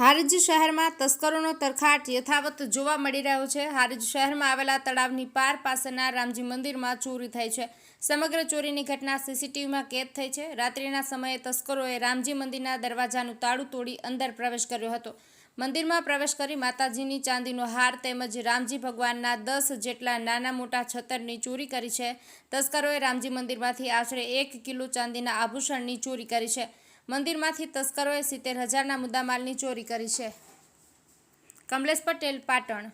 હારીજ શહેરમાં તસ્કરોનો તરખાટ યથાવત જોવા મળી રહ્યો છે. હારજ શહેરમાં આવેલા તળાવની પાર પાસેના રામજી મંદિરમાં ચોરી થઈ છે. સમગ્ર ચોરીની ઘટના સીસીટીવીમાં કેદ થઈ છે. રાત્રિના સમયે તસ્કરોએ રામજી મંદિરના દરવાજાનું તાળું તોડી અંદર પ્રવેશ કર્યો હતો. મંદિરમાં પ્રવેશ કરી માતાજીની ચાંદીનો હાર તેમજ રામજી ભગવાનના દસ જેટલા નાના મોટા છતરની ચોરી કરી છે. તસ્કરોએ રામજી મંદિરમાંથી આશરે એક કિલો ચાંદીના આભૂષણની ચોરી કરી છે. મંદિરમાંથી તસ્કરોએ સિત્તેર હજારના મુદ્દામાલની ચોરી કરી છે. કમલેશ પટેલ પાટણ